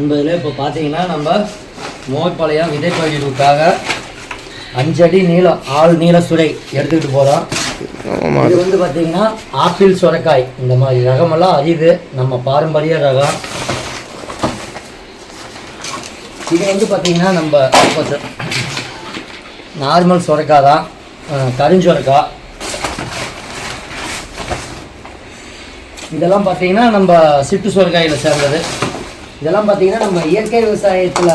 என்பதில் இப்போ பார்த்தீங்கன்னா நம்ம மோர்பாளையம் விதை பகிர்வுக்காக அஞ்சடி நீளம் ஆள் நீள சுரை எடுத்துக்கிட்டு போகிறோம் இது வந்து பார்த்தீங்கன்னா ஆப்பிள் சுரைக்காய். இந்த மாதிரி ரகமெல்லாம் அரிது. நம்ம பாரம்பரிய ரகம். இது வந்து பார்த்தீங்கன்னா நம்ம நார்மல் சுரைக்காய் தான். கருஞ்சுரைக்காய் இதெல்லாம் பார்த்தீங்கன்னா நம்ம சிட்டு சுரைக்காயில் சேர்ந்தது. இதெல்லாம் பார்த்தீங்கன்னா நம்ம இயற்கை விவசாயத்தில்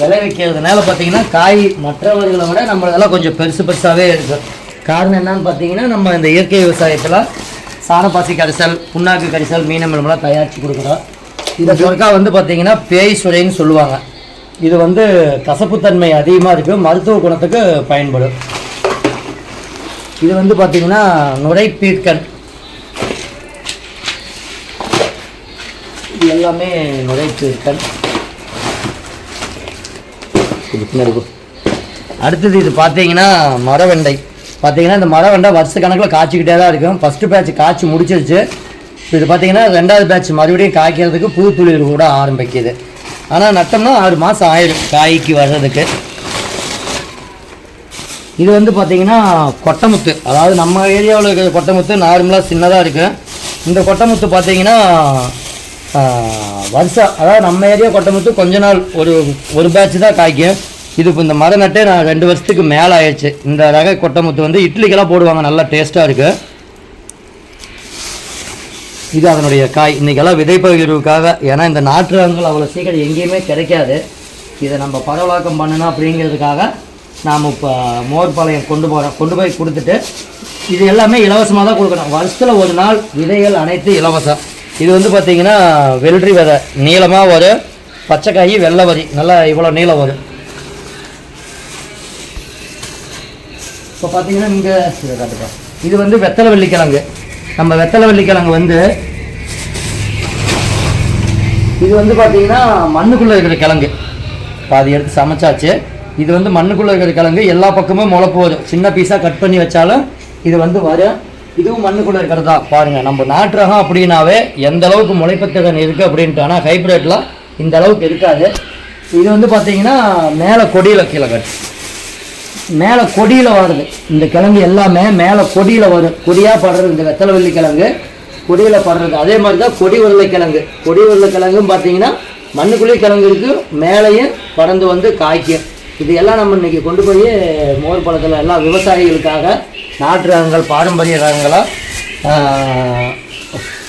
விளைவிக்கிறதுனால பார்த்தீங்கன்னா காய் மற்றவர்களை விட நம்மளதெல்லாம் கொஞ்சம் பெருசு பெருசாகவே இருக்கும் காரணம் என்னன்னு பார்த்தீங்கன்னா நம்ம இந்த இயற்கை விவசாயத்தில் சாணப்பாசி கரிசல் புண்ணாக்கு கரிசல் மீனமிலமெல்லாம் தயாரித்து கொடுக்குறோம். இந்த சுரக்காய் வந்து பார்த்தீங்கன்னா பேய் சுழைன்னு சொல்லுவாங்க. இது வந்து கசப்புத்தன்மை அதிகமாக இருக்குது மருத்துவ குணத்துக்கு பயன்படும். இது வந்து பார்த்தீங்கன்னா நுரைப்பீட்கண் இது எல்லாமே பின்னாடி போ. அடுத்தது இது பார்த்தீங்கன்னா மரவெண்டை. பார்த்தீங்கன்னா இந்த மரவெண்டை வருஷ கணக்கில் காய்ச்சிக்கிட்டே தான் இருக்கும். ஃபஸ்ட்டு பேட்ச் காய்ச்சி முடிச்சிருச்சு. இது பார்த்தீங்கன்னா ரெண்டாவது பேட்ச் மறுபடியும் காய்க்கிறதுக்கு புது துளிர் கூட ஆரம்பிக்குது. ஆனால் நட்டோம்னா ஆறு மாதம் ஆயிடும் காய்க்கு வர்றதுக்கு. இது வந்து பார்த்தீங்கன்னா கொட்டமுத்து. அதாவது நம்ம ஏரியாவில் இருக்கிற கொட்டமுத்து நார்மலாக சின்னதாக இருக்கும் இந்த கொட்டமுத்து பார்த்தீங்கன்னா வருஷம் அதாவது நம்ம ஏரியா கொட்டமுத்து கொஞ்ச நாள் ஒரு ஒரு பேட்ச் தான் காய்க்கும். இது இப்போ இந்த மரம் நட்டே நான் ரெண்டு வருஷத்துக்கு மேலே ஆயிடுச்சு. இந்த ரக கொட்டமுத்து வந்து இட்லிக்கெல்லாம் போடுவாங்க நல்லா டேஸ்ட்டாக இருக்குது இது அதனுடைய காய். இன்றைக்கெல்லாம் விதைப்பகிர்வுக்காக ஏன்னா இந்த நாட்டு ரகங்கள் அவ்வளோ சீக்கிரம் எங்கேயுமே கிடைக்காது. இதை நம்ம பரவலாக்கம் பண்ணணும் அப்படிங்கிறதுக்காக நாம் இப்போ மோர்பாளையம் கொண்டு போகிறோம் கொண்டு போய் கொடுத்துட்டு இது எல்லாமே இலவசமாக தான் கொடுக்கணும். வருஷத்தில் ஒரு நாள் விதைகள் அனைத்து இலவசம். இது வந்து பார்த்திங்கன்னா வெள்ளரி விதை. நீளமாக வரும் பச்சைக்காய் வெள்ளை வரி. நல்லா இவ்வளோ நீளம் வரும். இப்போ பார்த்தீங்கன்னா இங்கே இதை காட்டுப்பா. இது வந்து வெத்தலை வெள்ளிக்கிழங்கு. நம்ம வெத்தலை வெள்ளிக்கிழங்கு வந்து இது வந்து பார்த்தீங்கன்னா மண்ணுக்குள்ளே இருக்கிற கிழங்கு. பாதி எடுத்து சமைச்சாச்சு. இது வந்து மண்ணுக்குள்ளே இருக்கிற கிழங்கு. எல்லா பக்கமும் முளைப்பு வரும். சின்ன பீஸாக கட் பண்ணி வச்சாலும் இது வந்து வரும். இதுவும் மண்ணுக்குள்ளே இருக்கிறது? தான் பாருங்கள் நம்ம நாட்டு ரகம் அப்படின்னாவே எந்த அளவுக்கு முளைப்பத்தகன் இருக்குது அப்படின்ட்டு ஆனால் இந்த அளவுக்கு இருக்காது. இது வந்து பார்த்தீங்கன்னா மேலே கொடியில் கீழே கட்டு. மேலே கொடியில் வருது இந்த கிழங்கு எல்லாமே மேலே கொடியில் வரும் கொடியாக படுறது இந்த வெத்தலை வெள்ளி கிழங்கு கொடியில் படுறது. அதே மாதிரி தான் கொடி உருளைக்கிழங்கு கொடி உருளைக்கிழங்கும் பார்த்தீங்கன்னா மண்ணுக்குள்ளேயே கிழங்கு இருக்கு மேலேயும் பறந்து வந்து காய்க்கும். இது எல்லாம் நம்ம இன்றைக்கி கொண்டு போய் மோர் பழத்தில் எல்லாம் விவசாயிகளுக்காக நாட்டு ரகங்கள் பாரம்பரிய ரகங்களாக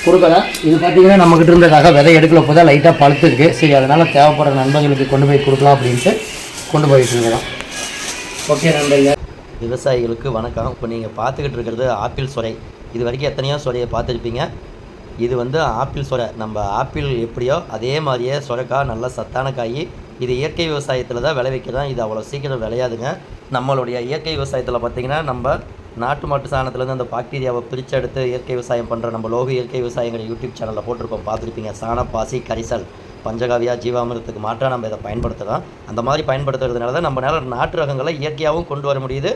கொடுக்கலாம் இது பார்த்தீங்கன்னா நம்மக்கிட்ட இருந்த ரக விதை எடுக்கல போதா லைட்டாக பழுத்துருக்கு. சரி அதனால் தேவைப்படுற நண்பர்களுக்கு கொண்டு போய் கொடுக்கலாம் அப்படின்ட்டு கொண்டு போயிட்டு இருக்கிறோம். ஓகே நண்பர்கள். விவசாயிகளுக்கு வணக்கம். இப்போ நீங்கள் பார்த்துக்கிட்டு இருக்கிறது ஆப்பிள் சொரை. இது வரைக்கும் எத்தனையோ சொரையை பார்த்துருப்பீங்க. இது வந்து ஆப்பிள் சொரை. நம்ம ஆப்பிள் எப்படியோ அதே மாதிரியே சொரைக்காய் நல்ல சத்தான காய். இது இயற்கை விவசாயத்தில் தான் விளைவிக்கிறோம். இது அவ்வளோ சீக்கிரம் விளையாதுங்க. நம்மளுடைய இயற்கை விவசாயத்தில் பார்த்திங்கன்னா நம்ம நாட்டு மாட்டு சாணத்துலேருந்து அந்த பாக்டீரியாவை பிரித்து எடுத்து இயற்கை விவசாயம் பண்ணுற நம்ம லோக இயற்கை விவசாயங்கள் யூடியூப் சேனலில் போட்டிருக்கோம். பார்த்துருப்பீங்க. சாணப்பாசி கரிசல் பஞ்சகாவியா ஜீவாமிரத்துக்கு மாற்றாக நம்ம இதை பயன்படுத்துகிறோம் அந்த மாதிரி பயன்படுத்துறதுனால தான் நம்மளால நாட்டு ரகங்களை இயற்கையாகவும் கொண்டு வர முடியுது.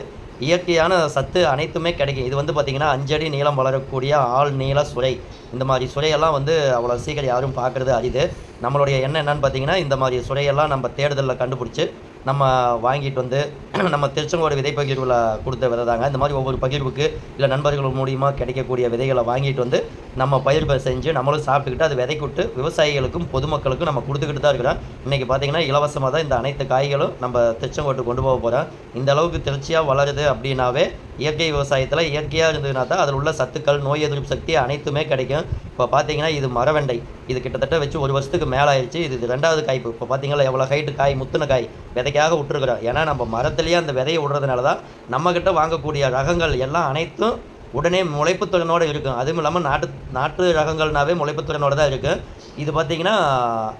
இயற்கையான சத்து அனைத்துமே கிடைக்கும். இது வந்து பார்த்திங்கன்னா அஞ்சடி நீளம் வளரக்கூடிய ஆள் நீள சுரை. இந்த மாதிரி சுரையெல்லாம் வந்து அவ்வளோ சீக்கிரம் யாரும் பார்க்குறது அரிது. நம்மளுடைய எண்ணம் என்னன்னு பார்த்தீங்கன்னா இந்த மாதிரி சுரையெல்லாம் நம்ம தேடுதலில் கண்டுபிடிச்சி நம்ம வாங்கிட்டு வந்து நம்ம திருச்செங்கோடு விதை பகிர்வில் கொடுத்த விதை தாங்க இந்த மாதிரி ஒவ்வொரு பகிர்வுக்கு இல்லை நண்பர்கள் மூலியமாக கிடைக்கக்கூடிய விதைகளை வாங்கிட்டு வந்து நம்ம பயிர் செஞ்சு நம்மளும் சாப்பிட்டுக்கிட்டு அது விதைக்கு விட்டு விவசாயிகளுக்கும் பொதுமக்களுக்கும் நம்ம கொடுத்துக்கிட்டு தான் இருக்கிறோம். இன்றைக்கி பார்த்தீங்கன்னா இலவசமாக தான் இந்த அனைத்து காய்களும் நம்ம திருச்செங்கோட்டு கொண்டு போக போகிறோம் இந்த அளவுக்கு திருச்சியாக வளருது அப்படின்னாவே இயற்கை விவசாயத்தில் இயற்கையாக இருந்ததுனா தான் அதில் உள்ள சத்துக்கள் நோய் எதிர்ப்பு சக்தி அனைத்துமே கிடைக்கும். இப்போ பார்த்தீங்கன்னா இது மரவெண்டை. இது கிட்டத்தட்ட வச்சு ஒரு வருஷத்துக்கு மேலே ஆயிடுச்சு இது இது ரெண்டாவது காய்ப்பு இப்போ பார்த்தீங்களா எவ்வளோ ஹைட்டு காய் முத்துன காய். விதைக்காக விட்டுருக்குறோம். ஏன்னா நம்ம மரத்துலேயே அந்த விதையை விடுறதுனால தான் நம்மக்கிட்ட வாங்கக்கூடிய ரகங்கள் எல்லாம் அனைத்தும் உடனே முளைப்புத்திறனோட இருக்கும் அதுவும் இல்லாமல் நாட்டு நாட்டு ரகங்கள்னாவே முளைப்புத்திறனோட தான் இருக்குது இது பார்த்தீங்கன்னா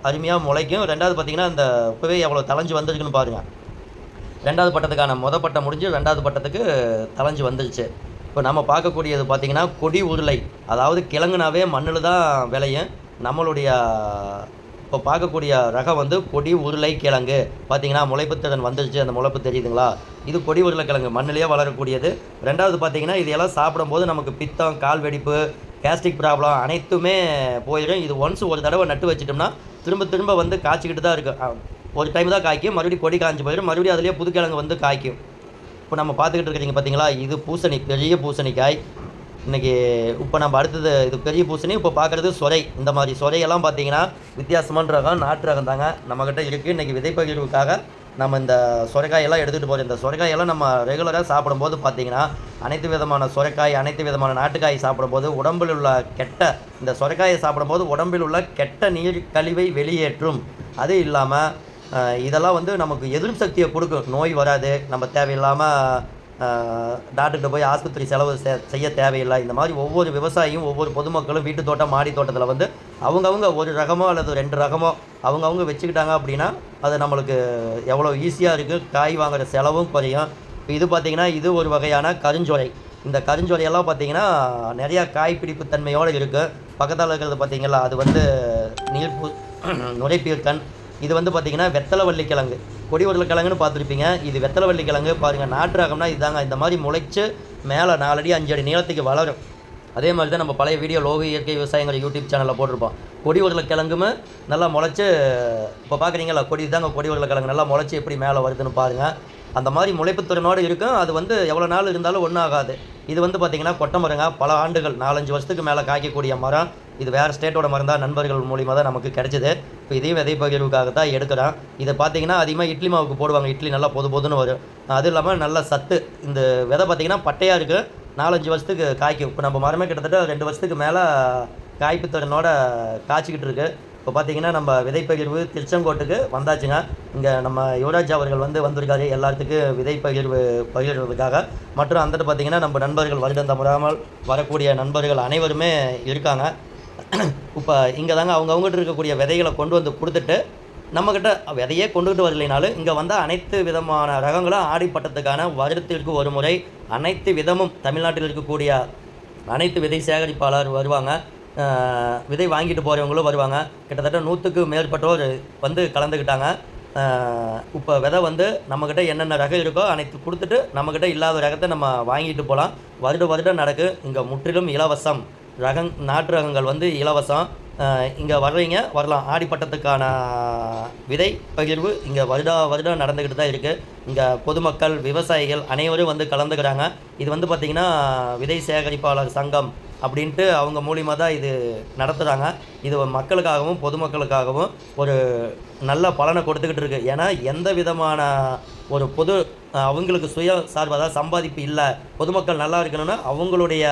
அருமையாக முளைக்கும். ரெண்டாவது பார்த்தீங்கன்னா அந்த இப்போவே எவ்வளோ தலைஞ்சு வந்துருக்குன்னு பாருங்கள் ரெண்டாவது பட்டத்துக்கான முத பட்டம் முடிஞ்சு ரெண்டாவது பட்டத்துக்கு தலைஞ்சு வந்துருச்சு. இப்போ நம்ம பார்க்கக்கூடியது பார்த்திங்கன்னா கொடி உருளை. அதாவது கிழங்குனாவே மண்ணில் தான் விளையும். நம்மளுடைய இப்போ பார்க்கக்கூடிய ரகம் வந்து கொடி உருளை கிழங்கு. பார்த்தீங்கன்னா முளைப்புத்திறன் வந்துருச்சு. அந்த முளைப்பு தெரியுதுங்களா? இது கொடி உருளைக்கிழங்கு மண்ணிலேயே வளரக்கூடியது. ரெண்டாவது பார்த்தீங்கன்னா இதையெல்லாம் சாப்பிடும்போது நமக்கு பித்தம் கால் வெடிப்பு கேஸ்ட்ரிக் ப்ராப்ளம் அனைத்துமே போயிடும். இது ஒன்ஸ் ஒரு தடவை நட்டு வச்சிட்டோம்னா திரும்ப திரும்ப வந்து காய்ச்சிக்கிட்டு தான் இருக்கும் ஒரு டைம் தான் காய்க்கும். மறுபடியும் கொடி காய்ஞ்சி போயிடும். மறுபடியும் அதுலேயே புதுக்கிழங்கு வந்து காய்க்கும். இப்போ நம்ம பார்த்துக்கிட்டு இருக்கிறீங்க பார்த்தீங்களா இது பூசணி பெரிய பூசணிக்காய். இன்றைக்கி இப்போ நம்ம அடுத்தது இது பெரிய பூசணி இப்போ பார்க்குறது சொரை. இந்த மாதிரி சொரையெல்லாம் பார்த்தீங்கன்னா வித்தியாசமான ரகம் நாட்டு ரகம் தாங்க நம்மக்கிட்ட இருக்குது இன்றைக்கி விதைப்பகிர்வுக்காக நம்ம இந்த சொரைக்காயெல்லாம் எடுத்துகிட்டு போகிறோம் இந்த சொரைக்காயெல்லாம் நம்ம ரெகுலராக சாப்பிடும்போது பார்த்தீங்கன்னா அனைத்து விதமான சுரைக்காய் அனைத்து விதமான நாட்டுக்காய் சாப்பிடும்போது உடம்பில் உள்ள கெட்ட இந்த சுரைக்காயை சாப்பிடும்போது உடம்பில் உள்ள கெட்ட நீர் கழிவை வெளியேற்றும். அது இல்லாமல் இதெல்லாம் வந்து நமக்கு எதிர்ப்பு சக்தியை கொடுக்கும். நோய் வராது நம்ம தேவையில்லாமல் டாக்டர்கிட்ட போய் ஆஸ்பத்திரி செலவு செ- செய்ய தேவையில்லை. இந்த மாதிரி ஒவ்வொரு விவசாயியும் ஒவ்வொரு பொதுமக்களும் வீட்டு தோட்டம் மாடி தோட்டத்தில் வந்து அவங்கவுங்க ஒரு ரகமோ அல்லது ரெண்டு ரகமோ அவங்கவுங்க வச்சுக்கிட்டாங்க அப்படின்னா அது நம்மளுக்கு எவ்வளோ ஈஸியாக இருக்குது காய் வாங்குற செலவும் குறையும். இப்போ இது பார்த்திங்கன்னா இது ஒரு வகையான கருஞ்சொலை. இந்த கருஞ்சொலையெல்லாம் பார்த்தீங்கன்னா நிறையா காய் பிடிப்பு தன்மையோடு இருக்குது பக்கத்தில் இருக்கிறது பார்த்திங்களா அது வந்து நீர் நுரைப்பீர்க்கன் இது வந்து பார்த்தீங்கன்னா வெத்தலை வள்ளிக்கிழங்கு கொடி உருளைக்கிழங்குன்னு பார்த்துருப்பீங்க. இது வெத்தலை வள்ளி கிழங்கு பாருங்கள் நாட்டு ரகம்னா இதாங்க. இந்த மாதிரி முளைச்சு மேலே நாலடி அஞ்சு அடி நீளத்துக்கு வளரும். அதே மாதிரி தான் நம்ம பழைய வீடியோ லோக இயற்கை விவசாயங்கிற யூடியூப் சேனலில் போட்டிருப்போம். கொடி உருளைக்கிழங்குமே நல்லா முளைச்சு இப்போ பார்க்குறீங்களா கொடி தாங்க கொடி உருளைக்கிழங்கு நல்லா முளைச்சி எப்படி மேலே வருதுன்னு பாருங்கள் அந்த மாதிரி முளைப்பு திறனோடு இருக்கும். அது வந்து எவ்வளோ நாள் இருந்தாலும் ஒன்றும் ஆகாது. இது வந்து பார்த்திங்கன்னா கொட்டை மரங்க. பல ஆண்டுகள் நாலஞ்சு வருஷத்துக்கு மேலே காய்க்கக்கூடிய மரம். இது வேறு ஸ்டேட்டோட மரம் நண்பர்கள் மூலியமாக தான் நமக்கு கிடைச்சிது. இப்போ இதையும் விதை பகிர்வுக்காக தான் எடுக்கிறோம் இதை பார்த்தீங்கன்னா அதிகமாக இட்லி மாவுக்கு போடுவாங்க. இட்லி நல்லா பொது பொதுன்னு வரும். அதுவும் இல்லாமல் நல்ல சத்து. இந்த விதை பார்த்திங்கன்னா பட்டையாக இருக்குது நாலஞ்சு வருஷத்துக்கு காய்க்கும். இப்போ நம்ம மரமே கிட்டத்தட்ட ரெண்டு வருஷத்துக்கு மேலே காய்ப்பு திறனோட காய்ச்சிக்கிட்டு இருக்கு. இப்போ பார்த்தீங்கன்னா நம்ம விதைப்பகிர்வு திருச்செங்கோட்டுக்கு வந்தாச்சுங்க. இங்கே நம்ம யுவராஜ் அவர்கள் வந்து வந்திருக்காரு. எல்லாத்துக்கும் விதைப்பகிர்வு பகிர்வதற்காக மற்றும் அந்த பார்த்தீங்கன்னா நம்ம நண்பர்கள் வருடம் தவறாமல் வரக்கூடிய நண்பர்கள் அனைவருமே இருக்காங்க. இப்போ இங்கே தாங்க அவங்கவுங்ககிட்ட இருக்கக்கூடிய விதைகளை கொண்டு வந்து கொடுத்துட்டு நம்மக்கிட்ட விதையே கொண்டுகிட்டு வரலைனாலும் இங்கே வந்தால் அனைத்து விதமான ரகங்களும் ஆடிப்பட்டத்துக்கான வருடத்திற்கு ஒரு முறை அனைத்து விதமும் தமிழ்நாட்டில் இருக்கக்கூடிய அனைத்து விதை சேகரிப்பாளர் வருவாங்க. விதை வாங்கிட்டு போகிறவங்களும் வருவாங்க. கிட்டத்தட்ட நூற்றுக்கு மேற்பட்டோர் வந்து கலந்துக்கிட்டாங்க இப்போ விதை வந்து நம்மக்கிட்ட என்னென்ன ரகம் இருக்கோ அனைத்து கொடுத்துட்டு நம்மக்கிட்ட இல்லாத ரகத்தை நம்ம வாங்கிட்டு போகலாம் வருட வருடம் நடக்கு. இங்கே முற்றிலும் இலவசம். ரகங் நாட்டு ரகங்கள் வந்து இலவசம். இங்கே வர்றீங்க வரலாம். ஆடிப்பட்டத்துக்கான விதை பகிர்வு இங்கே வருடா வருடம் நடந்துக்கிட்டு தான் இருக்குது இங்கே பொதுமக்கள் விவசாயிகள் அனைவரும் வந்து கலந்துக்கிறாங்க. இது வந்து பார்த்திங்கன்னா விதை சேகரிப்பாளர் சங்கம் அப்படின்ட்டு அவங்க மூலியமாக தான் இது நடத்துகிறாங்க இது மக்களுக்காகவும் பொதுமக்களுக்காகவும் ஒரு நல்ல பலனை கொடுத்துக்கிட்டு இருக்குது ஏன்னா எந்த விதமான ஒரு பொது அவங்களுக்கு சுய சார்பாக சம்பாதிப்பு இல்லை பொதுமக்கள் நல்லா இருக்கணும்னா அவங்களுடைய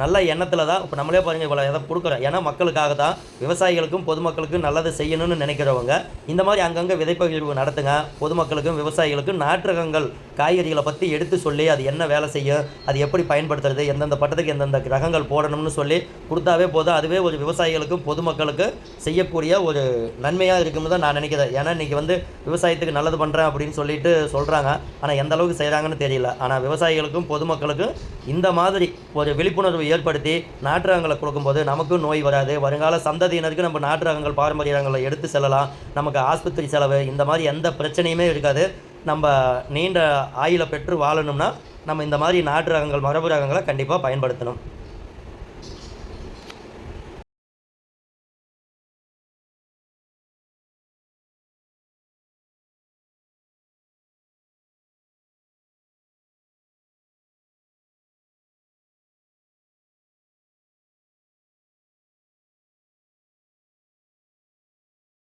நல்ல எண்ணத்தில் தான் இப்போ நம்மளே பாருங்கள் இவ்வளோ எதை கொடுக்குறோம். ஏன்னா மக்களுக்காக தான் விவசாயிகளுக்கும் பொதுமக்களுக்கும் நல்லது செய்யணும்னு நினைக்கிறவங்க. இந்த மாதிரி அங்கங்கே விதைப்பகிர்வு நடத்துங்க. பொதுமக்களுக்கும் விவசாயிகளுக்கும் நாட்டு ரகங்கள் காய்கறிகளை பற்றி எடுத்து சொல்லி அது என்ன வேலை செய்யும் அது எப்படி பயன்படுத்துறது எந்தெந்த பட்டத்துக்கு எந்தெந்த ரகங்கள் போடணும்னு சொல்லி கொடுத்தாவே போதும். அதுவே ஒரு விவசாயிகளுக்கும் பொதுமக்களுக்கு செய்யக்கூடிய ஒரு நன்மையாக இருக்கும்னு தான் நான் நினைக்கிறேன். ஏன்னா இன்றைக்கி வந்து விவசாயத்துக்கு நல்லது பண்ணுறேன் அப்படின்னு சொல்லிட்டு சொல்கிறாங்க ஆனால் எந்த அளவுக்கு செய்கிறாங்கன்னு தெரியல. ஆனால் விவசாயிகளுக்கும் பொதுமக்களுக்கும் இந்த மாதிரி ஒரு விழிப்புணர்வு ஏற்படுத்தி நாட்டு ரகங்களை கொடுக்கும்போது நமக்கும் நோய் வராது. வருங்கால சந்ததியினருக்கு நம்ம நாட்டு ரகங்கள் பாரம்பரிய ரகங்களை எடுத்து செல்லலாம். நமக்கு ஆஸ்பத்திரி செலவு இந்த மாதிரி எந்த பிரச்சனையுமே இருக்காது. நம்ம நீண்ட ஆயுளை பெற்று வாழணும்னா நம்ம இந்த மாதிரி நாட்டு ரகங்கள் மரபு ரகங்களை கண்டிப்பாக பயன்படுத்தணும்.